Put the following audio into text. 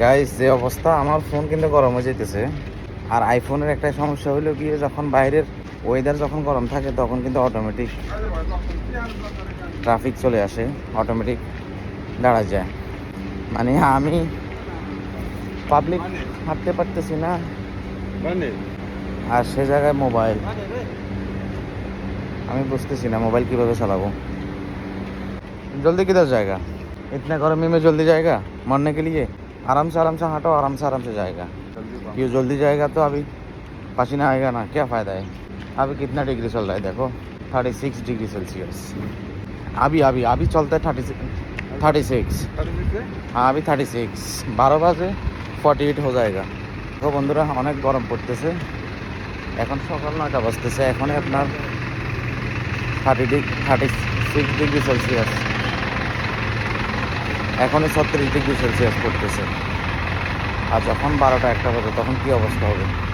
Guys যে অবস্থা, আমার ফোন কিন্তু গরম হয়ে যেতেছে আর আইফোনের একটা সমস্যা হলো গিয়ে যখন বাইরের ওয়েদার যখন গরম থাকে, তখন কিন্তু অটোমেটিক ট্রাফিক চলে আসে অটোমেটিক দাঁড়া যায়। মানে আমি পাবলিক হাঁটতে পারতেছি না। আর সে জায়গায় মোবাইল আমি বুঝতেছি না মোবাইল কীভাবে চালাবো। জলদি কিধার জায়গা? ইতনা গরমে জলদি জায়গা? মরনে কে লিয়ে? आराम से आराम से हटो आराम से आराम से जाएगा क्यों जल्दी जाएगा तो अभी पसीना आएगा ना क्या फ़ायदा है अभी कितना डिग्री चल रहा है देखो थर्टी सिक्स डिग्री सेल्सियस अभी अभी अभी चलता है थर्टी थर्टी सिक्स হ্যাঁ আমি থার্টি সিক্স বারো বাজে ফর্টি এইট হয়ে যায়গা তো বন্ধুরা অনেক গরম পড়তেছে এখন সকাল নয়টা বাজতেছে এখনই আপনার thirty degree thirty six degree celsius এখনই ছত্রিশ ডিগ্রি সেলসিয়াস পড়তেছে। আর যখন বারোটা একটা বাজে তখন কি অবস্থা হবে?